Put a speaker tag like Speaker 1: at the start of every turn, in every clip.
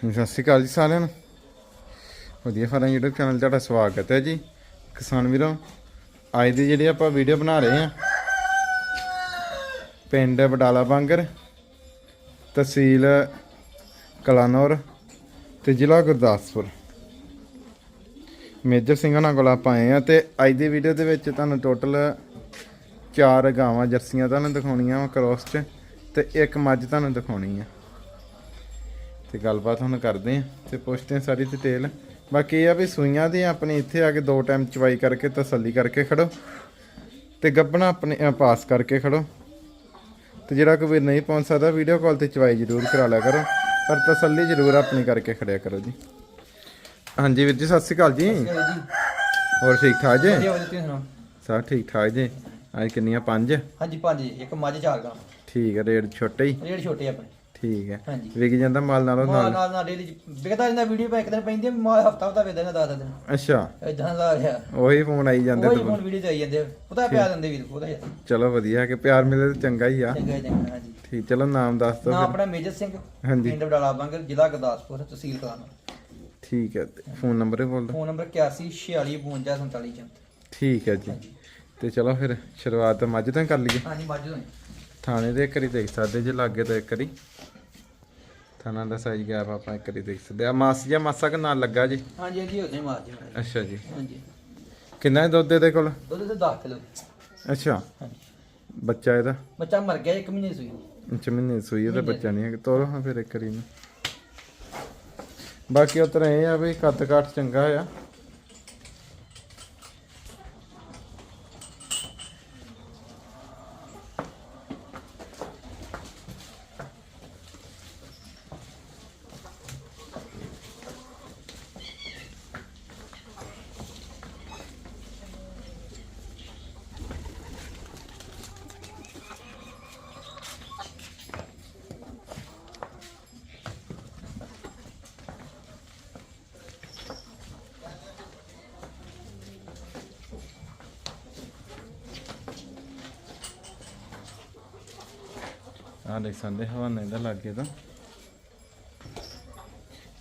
Speaker 1: ਸਤਿ ਸ਼੍ਰੀ ਅਕਾਲ ਜੀ ਸਾਰਿਆਂ ਨੂੰ। ਵਧੀਆ ਫਾਰਮ YouTube ਚੈਨਲ ਤੁਹਾਡਾ ਸਵਾਗਤ ਹੈ ਜੀ। ਕਿਸਾਨ ਵੀਰੋ, ਅੱਜ ਦੀ ਜਿਹੜੀ ਆਪਾਂ ਵੀਡੀਓ ਬਣਾ ਰਹੇ ਹਾਂ, ਪਿੰਡ ਬਡਾਲਾ ਬਾਂਗਰ, ਤਹਿਸੀਲ ਕਲਾਨੌਰ ਤੇ ਜ਼ਿਲ੍ਹਾ ਗੁਰਦਾਸਪੁਰ। ਮੇਜਰ ਸਿੰਘ ਨਾਲ ਕੋਲ ਆਪਾਂ ਆਏ ਆ ਤੇ ਅੱਜ ਦੀ ਵੀਡੀਓ ਦੇ ਵਿੱਚ ਤੁਹਾਨੂੰ ਟੋਟਲ ਚਾਰ ਗਾਵਾਂ, ਜਰਸੀਆਂ ਤੁਹਾਨੂੰ ਦਿਖਾਉਣੀਆਂ ਵਾ ਕ੍ਰੋਸ 'ਚ ਤੇ ਇੱਕ ਮੱਝ ਤੁਹਾਨੂੰ ਦਿਖਾਉਣੀ ਆ। ਤੇ ਗੱਲਬਾਤ ਹੁਣ ਕਰਦੇ ਆ ਤੇ ਪੁੱਛਦੇ ਆ ਸਾਰੀ ਡਿਟੇਲ ਬਾਕੀ ਇਹ ਆ ਵੀ ਸੂਈਆਂ ਦੀ ਆਪਣੇ ਇੱਥੇ ਆ ਕੇ ਦੋ ਟਾਈਮ ਚਵਾਈ ਕਰਕੇ ਤਸੱਲੀ ਕਰਕੇ ਖੜੋ ਤੇ ਗੱਬਣਾ ਆਪਣੇ ਪਾਸ ਕਰਕੇ ਖੜੋ। ਤੇ ਜਿਹੜਾ ਕੋਈ ਵੀਰ ਨਹੀਂ ਪਹੁੰਚ ਸਕਦਾ ਵੀਡੀਓ ਕਾਲ ਤੇ ਚਵਾਈ ਜ਼ਰੂਰ ਕਰਾ ਲਿਆ ਕਰੋ ਪਰ ਤਸੱਲੀ ਜ਼ਰੂਰ ਆਪਣੀ ਕਰਕੇ ਖੜਿਆ ਕਰੋ ਜੀ। ਹਾਂਜੀ ਵੀਰ ਜੀ ਸਤਿ ਸ਼੍ਰੀ ਅਕਾਲ ਜੀ। ਹੋਰ ਠੀਕ ਠਾਕ ਜੀ? ਸਭ ਠੀਕ ਠਾਕ ਜੀ? ਅੱਜ ਕਿੰਨੀਆਂ ਪੰਜ?
Speaker 2: ਹਾਂਜੀ ਪੰਜ ਇੱਕ ਮੱਝ ਚਾਰ ਗਾਂ।
Speaker 1: ਠੀਕ ਹੈ ਰੇਟ ਛੋਟਾ ਹੀ।
Speaker 2: ਰੇਟ ਛੋਟੇ ਆਪਣੇ।
Speaker 1: ਠੀਕ ਹੈ।
Speaker 2: ਹਾਂਜੀ।
Speaker 1: ਵਿਕ ਜਾਂਦਾ ਮਾਲ ਨਾਲੋਂ
Speaker 2: ਮਾਲ
Speaker 1: ਨਾਲ
Speaker 2: ਨਾਲ ਨਾਲ ਡੇਲੀ ਵਿਕਦਾ ਜਾਂਦਾ ਵੀਡੀਓ ਪਾ ਇੱਕ ਦਿਨ ਪੈਂਦੀ ਮਾਲ ਹਫਤਾ ਹਫਤਾ ਵੇਚਦਾ ਨਾ ਦਸ ਦਿਨ।
Speaker 1: ਅੱਛਾ।
Speaker 2: ਇਦਾਂ ਦਾ ਰਿਹਾ
Speaker 1: ਉਹੀ ਫੋਨ ਆਈ ਜਾਂਦੇ
Speaker 2: ਕੋਈ
Speaker 1: ਤੋਂ
Speaker 2: ਫੋਨ ਵੀਡੀਓ ਚ ਆਈ ਜਾਂਦੇ ਆ। ਉਹਦਾ ਪਿਆ ਦਿੰਦੇ ਵੀਰ ਉਹਦਾ ਯਾਰ।
Speaker 1: ਚਲੋ ਵਧੀਆ ਕਿ ਪਿਆਰ ਮਿਲੇ ਤਾਂ ਚੰਗਾ ਹੀ ਆ।
Speaker 2: ਚੰਗਾ ਹੀ ਚੰਗਾ ਹਾਂਜੀ।
Speaker 1: ਠੀਕ ਚਲੋ ਨਾਮ ਦੱਸ ਦਿਓ
Speaker 2: ਨਾ ਆਪਣਾ ਮੇਜਰ ਸਿੰਘ
Speaker 1: ਹਾਂਜੀ।
Speaker 2: ਪਿੰਡ ਬਡਾਲਾ ਬੰਗਰ ਜ਼ਿਲ੍ਹਾ ਗੁਰਦਾਸਪੁਰ ਤਹਿਸੀਲ ਕਲਾਨਾ
Speaker 1: ਠੀਕ ਹੈ ਤੇ ਫੋਨ ਨੰਬਰ ਹੀ ਬੋਲ ਦਿਓ।
Speaker 2: ਫੋਨ ਨੰਬਰ 81 46 52 47 ਚ
Speaker 1: ਠੀਕ ਹੈ ਜੀ। ਤੇ ਚਲੋ ਫਿਰ ਸ਼ੁਰੂਆਤ ਤਾਂ ਮੱਝ ਤੋਂ ਹੀ ਕਰ ਲਈਏ।
Speaker 2: ਹਾਂਜੀ ਮੱਝ ਹੋਈ
Speaker 1: ਥਾਣੇ ਦੇ ਇੱਕ ਵਾਰੀ ਦੇਖ ਸਕਦੇ ਜੇ ਲਾਗੇ ਤਾਂ ਇੱਕ ਵਾਰੀ। ਥਾਣਾ ਦਾ ਸਾਈਜ਼ ਗੈਪ ਆਪਾਂ ਇੱਕ ਵਾਰੀ ਦੇਖ ਸਕਦੇ ਆ ਮਾਸ ਜਾਂ ਮਾਸਾ ਕਿ ਨਾਲ ਲੱਗਾ ਜੀ?
Speaker 2: ਹਾਂਜੀ ਹਾਂਜੀ ਉਹਦੇ ਮਾਰ ਜੀ
Speaker 1: ਅੱਛਾ ਜੀ।
Speaker 2: ਹਾਂਜੀ।
Speaker 1: ਕਿੰਨਾ ਹੈ ਦੁੱਧ ਇਹਦੇ ਕੋਲ?
Speaker 2: ਦੁੱਧ ਤੇ 10 ਕਿਲੋ।
Speaker 1: ਅੱਛਾ।
Speaker 2: ਹਾਂਜੀ।
Speaker 1: ਬੱਚਾ ਇਹਦਾ?
Speaker 2: ਬੱਚਾ ਮਰ ਗਿਆ 1 ਮਹੀਨੇ ਸੂਈ
Speaker 1: ਅੱਛਾ ਮਹੀਨੇ ਸੂਈ ਇਹਦਾ ਬੱਚਾ ਨਹੀਂ ਹੈ ਤੋਰੋ ਹਾਂ ਫਿਰ ਇੱਕ ਵਾਰੀ ਨੂੰ ਬਾਕੀ ਉਤਰ ਇਹ ਆ ਵੀ ਕੱਦ ਕਾਠ ਚੰਗਾ ਆ। ਆ ਦੇਖ ਸਕਦੇ ਹਵਾਨੇ ਦਾ ਲੱਗੇ ਤਾਂ।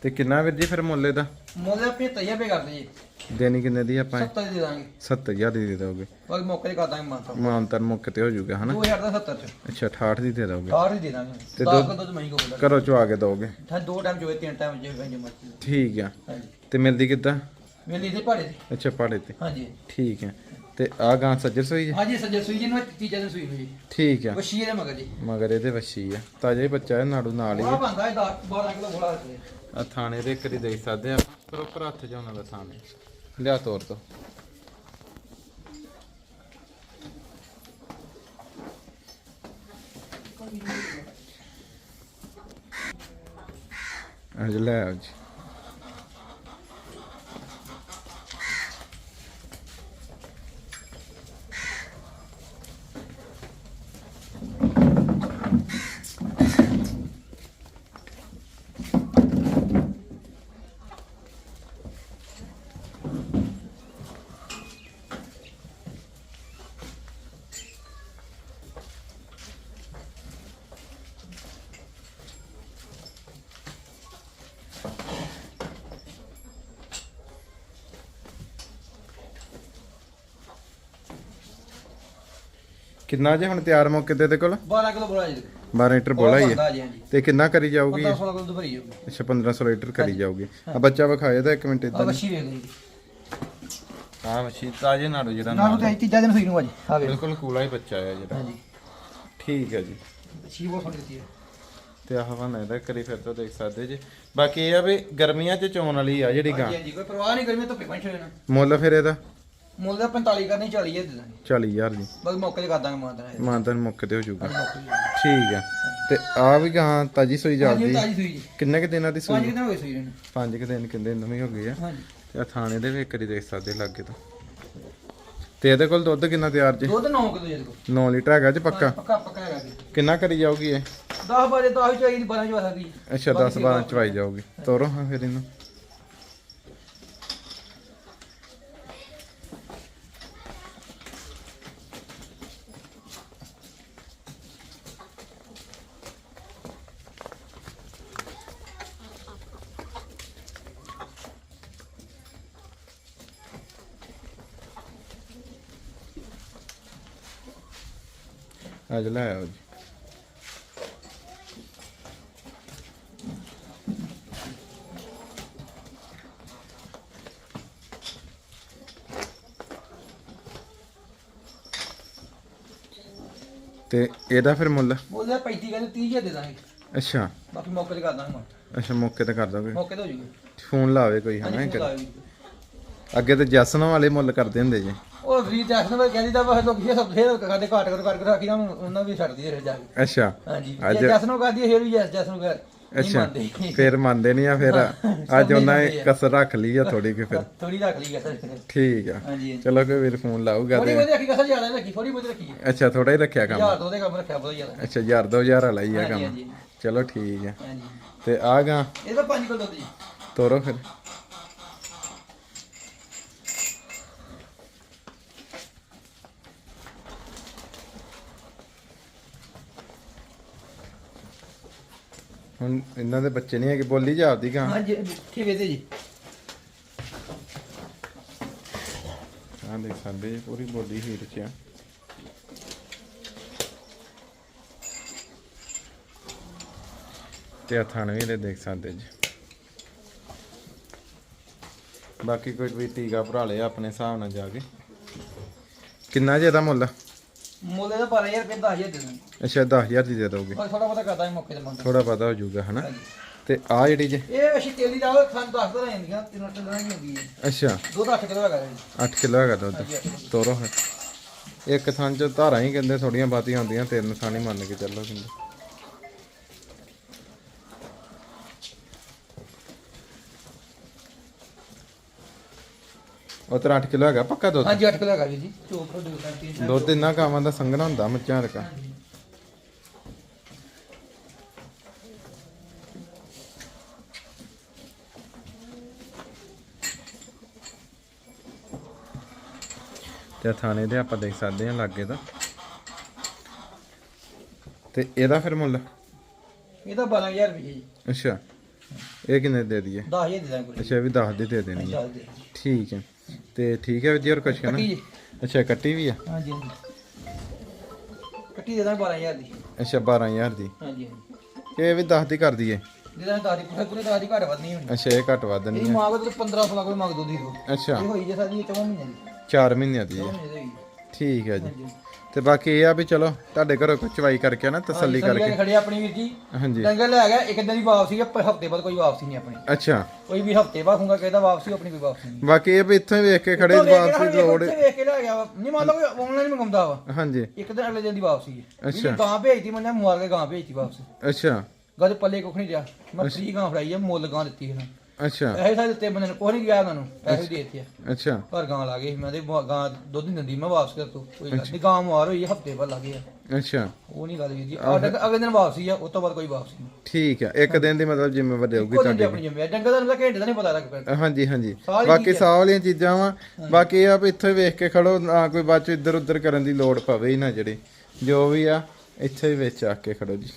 Speaker 1: ਤੇ ਕਿੰਨਾ ਵੀਰ ਜੀ ਫਿਰ ਮੁੱਲੇ ਦਾ
Speaker 2: ਮੁੱਲ ਆਪਣੇ ਤਈਆ ਪੇ ਕਰਦੇ ਜੀ
Speaker 1: ਦੇਣੀ ਕਿੰਨੇ ਦੀ ਆਪਾਂ
Speaker 2: 70 ਦੇ ਦਾਂਗੇ।
Speaker 1: 70000 ਦੀ ਦੇ ਦੋਗੇ।
Speaker 2: ਬਾਕੀ ਮੌਕੇ ਤੇ ਕਰ ਦਾਂਗੇ ਮਾਨਤਾ
Speaker 1: ਮਾਨਤਨ ਮੁੱਕ ਤੇ ਹੋ ਜਾਊਗਾ ਹਨਾ?
Speaker 2: 2000 ਦਾ 70 ਚ।
Speaker 1: ਅੱਛਾ 68 ਦੀ ਦੇ ਦੋਗੇ।
Speaker 2: ਕਾਰ ਹੀ ਦੇ ਦਾਂਗੇ।
Speaker 1: ਤੇ
Speaker 2: 10
Speaker 1: ਦੁੱਧ-
Speaker 2: ਕਿਲੋ ਮਹੀਂ ਕੋ ਬੋਲਦਾ
Speaker 1: ਘਰੋਂ ਚਵਾ ਕੇ ਦੋਗੇ।
Speaker 2: ਠਾ ਦੋ ਟਾਈਮ ਚੋਏ ਤਿੰਨ ਟਾਈਮ ਜੇ ਵੰਜ ਮਰਜ਼ੀ।
Speaker 1: ਠੀਕ ਆ। ਤੇ ਮਿਲਦੀ ਕਿੱਦਾਂ?
Speaker 2: ਮੇਲੀ ਦੇ ਭਾੜੇ ਤੇ।
Speaker 1: ਅੱਛਾ ਪਾੜੇ ਤੇ।
Speaker 2: ਹਾਂਜੀ।
Speaker 1: ਠੀਕ ਹੈ ਤੇ ਆ ਗਾਂ ਸੱਜਰ ਸੋਈ ਹੈ
Speaker 2: ਹਾਂਜੀ ਸੱਜੇ ਸੂਈ ਜੀ ਨੂੰ ਤੀਜਾ ਦਿਨ ਸੂਈ ਹੋਈ
Speaker 1: ਠੀਕ ਆ।
Speaker 2: ਵਸ਼ੀ ਦੇ ਮਗਰ ਜੀ।
Speaker 1: ਮਗਰ ਇਹਦੇ ਵੱਛੀ ਆ। ਤਾਜਾ ਹੀ ਬੱਚਾ ਹੈ ਨਾੜੂ ਨਾਲ ਹੀ।
Speaker 2: ਆ। ਬੰਦਾ ਇਹ 10 12 ਕਿਲੋ ਬੋਲਾ ਰੱਖਦੇ
Speaker 1: ਆ। ਥਾਣੇ ਦੇ ਇੱਕ ਵਾਰੀ ਦੇਖ ਸਕਦੇ ਆ। ਪ੍ਰੋਪਰ ਹੱਥ ਚ ਉਹਨਾਂ ਦਾ ਥਾਣੇ। ਲਿਆ ਤੋਰ ਤੋਂ। ਅੱਜ ਲੈ ਆਓ ਜੀ। ਕਿੰਨਾ ਜੇ ਹੁਣ ਤਿਆਰ ਮੌਕੇ ਤੇ ਇਹਦੇ ਕੋਲ?
Speaker 2: 12 ਕਿਲੋ ਬੋਲਾ ਜੀ।
Speaker 1: 12 ਲੀਟਰ ਬੋਲਾ ਹੀ ਹੈ। ਤੇ ਕਿੰਨਾ ਕਰੀ ਜਾਊਗੀ?
Speaker 2: 15 16 ਕਿਲੋ ਦੁੱਧ ਭਰੀ ਜਾਊਗੀ।
Speaker 1: ਅੱਛਾ 1500 ਲੀਟਰ ਕਰੀ ਜਾਊਗੀ। ਆ ਬੱਚਾ ਵਿਖਾਏ ਤਾਂ ਇੱਕ ਮਿੰਟ
Speaker 2: ਆ
Speaker 1: ਇਦਾਂ
Speaker 2: ਵਸ਼ੀ ਵੇਖ ਲਈ
Speaker 1: ਆ ਮੱਛੀ ਤਾਜੇ ਨਾੜੂ ਜਿਹੜਾ
Speaker 2: ਨਾ ਨੂੰ ਤੇ ਤੀਜਾ ਦਿਨ ਸੂਈ ਨੂੰ ਅੱਜ ਆ ਵੇਖ
Speaker 1: ਬਿਲਕੁਲ ਕੂਲਾ ਹੀ ਬੱਚਾ ਆ ਜਿਹੜਾ।
Speaker 2: ਹਾਂਜੀ।
Speaker 1: ਠੀਕ ਹੈ ਜੀ।
Speaker 2: ਵਸ਼ੀ ਬਹੁਤ ਸੋਹਣੀ ਦਿੱਤੀ ਹੈ।
Speaker 1: ਤੇ ਆਹ ਹਵਾਨਾ ਇਹਦਾ ਕਰੀ ਫਿਰ ਤੋਂ ਦੇਖ ਸਕਦੇ ਜੀ। ਬਾਕੀ ਇਹ ਆ ਵੀ ਗਰਮੀਆਂ 'ਚ ਚੋਣ ਵਾਲੀ ਆ ਜਿਹੜੀ ਗਾਂ।
Speaker 2: ਹਾਂਜੀ ਹਾਂਜੀ ਕੋਈ ਪਰਵਾਹ ਨਹੀਂ ਕਰਨੀ ਧੁੱਪੇ ਪੰਛੇ ਨਾ
Speaker 1: ਮੁੱਲ ਫਿਰ ਇਹਦਾ?
Speaker 2: ਮੁੱਲ ਦਾ 45 ਕਰਨੀ 40 ਹੈ ਦੇ ਦਾਂਗੇ।
Speaker 1: 40000 ਜੀ।
Speaker 2: ਬਾਕੀ ਮੌਕੇ ਤੇ ਕਰ ਦਾਂਗੇ ਮਾਤਾ ਨੇ
Speaker 1: ਮਾਨਤਨ ਮੁੱਕ ਤੇ ਹੋ ਜਾਊਗਾ। ਠੀਕ ਆ। ਤੇ ਆ ਵੀ ਗਾਂ ਤਾਜੀ ਸੋਈ
Speaker 2: ਹਾਂਜੀ
Speaker 1: ਜਾਂਦੀ
Speaker 2: ਤਾਜੀ ਸੂਈ ਜੀ।
Speaker 1: ਕਿੰਨੇ ਕੁ ਦਿਨਾਂ ਦੀ
Speaker 2: ਪੰਜ
Speaker 1: ਸੂਈ
Speaker 2: ਕਿਤੇ ਹੋਏ ਸੂਈ ਨੂੰ।
Speaker 1: ਪੰਜ ਕੁ ਦਿਨ ਕਿੰਦੇ ਨਵੀਂ ਹੋ ਗਈ ਆ।
Speaker 2: ਹਾਂਜੀ।
Speaker 1: ਤੇ ਆ ਥਾਣੇ ਦੇ ਵੀ ਇੱਕ ਵਾਰੀ ਦੇਖ ਸਕਦੇ ਲਾਗੇ ਤੋਂ। ਤੇ ਇਹਦੇ ਕੋਲ ਦੁੱਧ ਕਿੰਨਾ ਤਿਆਰ ਜੀ?
Speaker 2: ਦੁੱਧ 9 ਕਿਲੋ ਕੋਲ।
Speaker 1: 9 ਲੀਟਰ ਹੈਗਾ ਜੀ ਪੱਕਾ?
Speaker 2: ਪੱਕਾ ਪੱਕਾ ਹੈਗਾ ਜੀ।
Speaker 1: ਕਿੰਨਾ ਕਰੀ ਜਾਊਗੀ ਇਹ?
Speaker 2: 10 ਬਾਰੇ 10 ਚਾਹੀਦੀ 12 ਚ ਆ ਸਕਦੀ
Speaker 1: ਅੱਛਾ 10 12 ਚਵਾਈ ਜਾਊਗੀ। ਤੋਰੋ ਹਾਂ ਫਿਰ ਇਹਨੂੰ। ਅੱਜ ਲੈ ਆਓ ਜੀ। ਤੇ ਇਹਦਾ ਫਿਰ ਮੁੱਲ?
Speaker 2: ਉਹਦਾ 35 ਕਹਿੰਦੇ 30 ਹਜ਼ਾਰ ਦੇ ਦਾਂਗੇ।
Speaker 1: ਅੱਛਾ।
Speaker 2: ਬਾਕੀ ਮੌਕੇ ਤੇ ਕਰ ਦਾਂਗੇ
Speaker 1: ਅੱਛਾ ਮੌਕੇ ਤੇ ਕਰ ਦੋਗੇ।
Speaker 2: ਮੌਕੇ ਤੇ ਹੋ ਜੂਗਾ।
Speaker 1: ਫੋਨ ਲਾਵੇ ਕੋਈ ਹਨਾ ਇੱਕ। ਅੱਗੇ ਤੇ ਜਸਨ ਵਾਲੇ ਮੁੱਲ ਕਰਦੇ ਹੁੰਦੇ ਜੀ।
Speaker 2: ਉਹ ਫਰੀ ਟੈਕਸ ਨਾਲ ਕਹਿੰਦੀ ਤਾਂ ਬਸ ਲੋਕ ਸਭ ਫੇਰ ਕਰਦੇ ਘਾਟ ਕਰ ਕਰਕੇ ਰੱਖੀ ਨਾ ਉਹਨਾਂ ਵੀ ਛੱਡ ਦਈਏ ਫਿਰ ਜਾ ਕੇ।
Speaker 1: ਅੱਛਾ।
Speaker 2: ਹਾਂਜੀ। ਜੇ ਜੈਸ ਨੂੰ ਕਰਦੀ ਫੇਰ ਵੀ ਜੈਸ ਜੈਸ ਨੂੰ ਕਰ
Speaker 1: ਅੱਛਾ। ਫਿਰ ਮੰਨਦੇ ਨਹੀਂ ਆ ਫਿਰ ਅੱਜ ਉਹਨਾਂ ਨੇ ਕਸਰ ਰੱਖ ਲਈ ਆ ਥੋੜੀ ਕਿ ਫਿਰ।
Speaker 2: ਥੋੜੀ ਰੱਖ ਲਈ ਕਸਰ
Speaker 1: ਠੀਕ ਆ।
Speaker 2: ਹਾਂਜੀ
Speaker 1: ਚਲੋ ਕੋਈ ਵੀਰ ਫੋਨ ਲਾਊਗਾ
Speaker 2: ਥੋੜੀ ਬਹੁਤੀ ਰੱਖੀ ਕਸਰ ਜ਼ਿਆਦਾ ਨੀ ਰੱਖੀ ਥੋੜੀ ਬਹੁਤੀ ਰੱਖੀ ਹੈ
Speaker 1: ਅੱਛਾ ਥੋੜਾ ਹੀ ਰੱਖਿਆ ਕੰਮ।
Speaker 2: ਯਾਰ ਦੋ ਦੇ ਕੰਮ ਰੱਖਿਆ ਬਹੁਤ ਜ਼ਿਆਦਾ।
Speaker 1: ਅੱਛਾ ਹਜ਼ਾਰ ਦੋ ਵਾਲਾ ਹੀ ਆ ਕੰਮ। ਚਲੋ ਠੀਕ ਆ।
Speaker 2: ਹਾਂਜੀ।
Speaker 1: ਤੇ ਆ ਗਾ।
Speaker 2: ਇਹਦਾ 5 ਕਿਲੋ ਦੁੱਧ ਜੀ
Speaker 1: ਤੋਰੋ ਫਿਰ। ਹੁਣ ਇਹਨਾਂ ਦੇ ਬੱਚੇ ਨਹੀਂ ਹੈਗੇ ਬੋਲੀ ਜਾਪਦੀ ਗਾ।
Speaker 2: ਹਾਂਜੀ ਠੀਕ ਹੈ ਜੀ।
Speaker 1: ਆ ਦੇਖ ਸਕਦੇ ਜੀ ਪੂਰੀ ਬੋਲੀ ਹੀਰ ਚ ਆ। ਤੇ ਥਣ ਵੀ ਇਹਦੇ ਦੇਖ ਸਕਦੇ ਜੀ। ਬਾਕੀ ਕੋਈ ਵੀ ਟੀਕਾ ਭਰਾ ਲਿਆ ਆਪਣੇ ਹਿਸਾਬ ਨਾਲ ਜਾ ਕੇ। ਕਿੰਨਾ ਜੀ ਇਹਦਾ ਮੁੱਲ?
Speaker 2: ਮੁੱਲ ਇਹਦਾ 12000 ਰੁਪਏ 10000 ਦੇ ਦਾਂਗੇ।
Speaker 1: ਅੱਛਾ 10000 ਦੀ ਦੇ ਦੋਗੇ।
Speaker 2: ਥੋੜਾ ਬਹੁਤਾ ਕਰਦਾ ਮੌਕੇ ਤੇ ਮੰਗਦਾ
Speaker 1: ਥੋੜਾ ਪਤਾ ਹੋ ਜਾਊਗਾ ਹਨਾ। ਤੇ ਆ ਜਿਹੜੀ ਜੇ
Speaker 2: ਇਹ ਅਸੀਂ ਤੇਲੀ ਦਾ ਖਾਨ ਦੱਸ ਦੋ ਜਾਂਦੀਆਂ ਤਿੰਨ ਤਿੰਨ ਦਿਨਾਂ ਦੀ ਹੁੰਦੀ ਹੈ
Speaker 1: ਅੱਛਾ।
Speaker 2: ਦੁੱਧ 8 ਕਿਲੋ ਹੈਗਾ ਜੀ।
Speaker 1: 8 ਕਿਲੋ ਹੈਗਾ ਦੁੱਧ।
Speaker 2: ਅੱਠ।
Speaker 1: ਤੋਰੋ ਇੱਕ ਥਾਂ ਚ ਧਾਰਾਂ ਹੀ ਕਹਿੰਦੇ ਥੋੜੀਆਂ ਬਾਤੀਆਂ ਹੁੰਦੀਆਂ ਤਿੰਨ ਥਾਂ ਹੀ ਮੰਨ ਕੇ ਚੱਲੋ ਕਹਿੰਦੇ। ਉਹ ਤਾਂ 8 ਕਿਲੋ ਹੈਗਾ ਪੱਕਾ ਦੁੱਧ?
Speaker 2: ਹਾਂਜੀ 8 ਕਿਲੋ ਹੈਗਾ ਜੀ। ਦੋ
Speaker 1: ਦੁੱਧ ਇੰਨਾ ਕਾਵਾਂ ਦਾ ਸੰਘਣਾ ਹੁੰਦਾ ਮੱਝਾਂ ਰਕਾ ਤੇ ਥਾਣੇ ਦੇ ਆਪਾਂ ਦੇਖ ਸਕਦੇ ਹਾਂ ਲਾਗੇ ਦਾ ਤੇ ਇਹਦਾ ਫਿਰ ਮੁੱਲ?
Speaker 2: ਇਹਦਾ 12000 ਰੁਪਏ ਜੀ।
Speaker 1: ਅੱਛਾ। ਇਹ ਕਿੰਨੇ ਦੇ ਦਈਏ?
Speaker 2: 10000 ਦੇ ਦਾਂਗੇ।
Speaker 1: ਅੱਛਾ ਇਹ ਵੀ 10 ਦੀ ਦੇ ਦੇਣੀ ਹੈ। ਠੀਕ ਹੈ। ਤੇ ਠੀਕ ਹੈ ਜੀ ਹੋਰ ਕਹਿਣਾ?
Speaker 2: ਜੀ।
Speaker 1: ਅੱਛਾ ਕੱਟੀ ਵੀ ਆ?
Speaker 2: ਹਾਂਜੀ ਕੱਟੀ ਦੇ ਦਾਂਗੇ 12000 ਦੀ।
Speaker 1: ਅੱਛਾ 12000 ਦੀ।
Speaker 2: ਹਾਂਜੀ
Speaker 1: ਇਹ ਵੀ 10 ਦੀ ਕਰ ਦਈਏ?
Speaker 2: ਦੇ ਦਾਂਗੇ ਦਾਦੀ ਪੂਰੇ ਪੂਰੇ ਦਾਦੀ ਘੱਟ ਵੱਧ ਨਹੀਂ ਹੋਣੀ
Speaker 1: ਅੱਛਾ ਇਹ ਘੱਟ ਵੱਧ ਨਹੀਂ
Speaker 2: ਇਹ ਮਾਂ ਕੋਲ 15 16 ਕੋਈ ਮੰਗ ਦੋ ਦੀ ਹੋ
Speaker 1: ਅੱਛਾ।
Speaker 2: ਇਹ ਹੋਈ ਜੇ ਸਾਡੀ 4 ਮਹੀਨੇ ਦੀ।
Speaker 1: 4 ਮਹੀਨਿਆਂ ਦੀ
Speaker 2: 4
Speaker 1: ਹੈ ਠੀਕ ਹੈ ਜੀ। ਤੇ ਬਾਕੀ ਇਹ ਆ ਵੀ ਚਲੋ ਤੁਹਾਡੇ ਘਰੋਂ ਕੋਈ ਚਵਾਈ ਕਰਕੇ ਨਾ ਤਸੱਲੀ ਕਰਕੇ।
Speaker 2: ਖੜੇ ਆਪਣੀ ਵੀਰ ਜੀ।
Speaker 1: ਹਾਂਜੀ।
Speaker 2: ਡੰਗਰ ਲੈ ਗਿਆ ਇੱਕ ਦਿਨ ਦੀ ਵਾਪਸੀ ਹੈ ਪਰ ਹਫ਼ਤੇ ਬਾਅਦ ਕੋਈ ਵਾਪਸੀ ਨਹੀਂ ਆਪਣੀ।
Speaker 1: ਅੱਛਾ।
Speaker 2: ਕੋਈ ਵੀ ਹਫ਼ਤੇ ਬਾਅਦ ਹੋਊਗਾ ਕਹਿੰਦਾ ਵਾਪਸੀ ਆਪਣੀ ਕੋਈ ਵਾਪਸੀ ਨਹੀਂ।
Speaker 1: ਬਾਕੀ ਇਹ ਵੀ ਇੱਥੋਂ ਹੀ ਵੇਖ ਕੇ ਖੜੇ ਵਾਪਸ ਦੀ ਲੋੜ
Speaker 2: ਵੇਖ ਕੇ ਲੈ ਗਿਆ। ਨਹੀਂ ਮੰਨ ਲਓ ਕੋਈ ਆਨਲਾਈਨ ਮੰਗਾਉਂਦਾ ਵਾ।
Speaker 1: ਹਾਂਜੀ।
Speaker 2: ਇੱਕ ਦਿਨ ਅਗਲੇ ਦਿਨ ਦੀ ਵਾਪਸੀ ਹੈ
Speaker 1: ਅੱਛਾ।
Speaker 2: ਗਾਂ ਭੇਜਤੀ ਮੰਨਿਆ ਮੁਆਰ ਕੇ ਗਾਂ ਭੇਜਤੀ ਵਾਪਸ।
Speaker 1: ਅੱਛਾ।
Speaker 2: ਗਾਂ ਦੇ ਪੱਲੇ ਕੁੱਖ ਨਹੀਂ ਰਿਹਾ। ਮੈਂ ਫਰੀ ਗਾਂ ਫੜਾਈ ਹੈ ਮੁੱਲ ਗਾਂ ਦਿੱਤੀ ਹੈ
Speaker 1: ਅੱਛਾ।
Speaker 2: ਪੈਸੇ ਸਾਰੇ ਦਿੱਤੇ ਬੰਦੇ ਨੇ ਕੁਛ ਨਹੀਂ ਗਿਆ ਉਹਨਾਂ ਨੂੰ ਪੈਸੇ ਦੇ ਦਿੱਤੇ ਆ।
Speaker 1: ਅੱਛਾ।
Speaker 2: ਘਰ ਗਾਂ ਲਾ ਗਏ ਸੀ, ਮੈਂ ਤੇ ਬ- ਗਾਂ ਦੁੱਧ ਨਹੀਂ ਦਿੰਦੀ ਮੈਂ ਵਾਪਸ ਕਰ ਤੂੰ ਕੋਈ ਗੱਲ ਨਹੀਂ ਗਾਂ ਮੁਆਰ ਹੋਈ ਹਫ਼ਤੇ ਬਾਅਦ ਲੱਗੇ ਆ।
Speaker 1: ਅੱਛਾ।
Speaker 2: ਉਹ ਨਹੀਂ ਗੱਲ ਵੀਰ ਜੀ ਅਗਲੇ ਦਿਨ ਵਾਪਸੀ ਆ ਉਸ ਤੋਂ ਬਾਅਦ ਕੋਈ ਵਾਪਸੀ ਨਹੀਂ
Speaker 1: ਠੀਕ ਹੈ ਇੱਕ ਦਿਨ ਦੀ ਮਤਲਬ ਜ਼ਿੰਮੇਵਾਰੀ ਹੋਊਗੀ
Speaker 2: ਕੋਈ
Speaker 1: ਤੁਹਾਡੀ।
Speaker 2: ਆਪਣੀ ਜਿੰਮੇਵਾਰੀ ਡੰਗਰ ਦਾ ਘੰਟੇ ਦਾ ਨਹੀਂ ਪਤਾ ਲੱਗ ਪੈਂਦਾ
Speaker 1: ਹਾਂਜੀ ਹਾਂਜੀ।
Speaker 2: ਸਾਰੀ
Speaker 1: ਬਾਕੀ ਵਾਲੀਆਂ ਚੀਜ਼ਾਂ ਵਾ। ਬਾਕੀ ਇਹ ਆ ਵੀ ਇੱਥੇ ਵੇਖ ਕੇ ਖੜੋ ਨਾ ਕੋਈ ਬਾਅਦ ਚ ਇੱਧਰ ਉੱਧਰ ਕਰਨ ਦੀ ਲੋੜ ਪਵੇ ਹੀ ਨਾ ਜਿਹੜੀ। ਜੋ ਵੀ ਆ ਇੱਥੇ ਹੀ ਵਿੱਚ ਆ ਕੇ ਖੜੋ ਜੀ।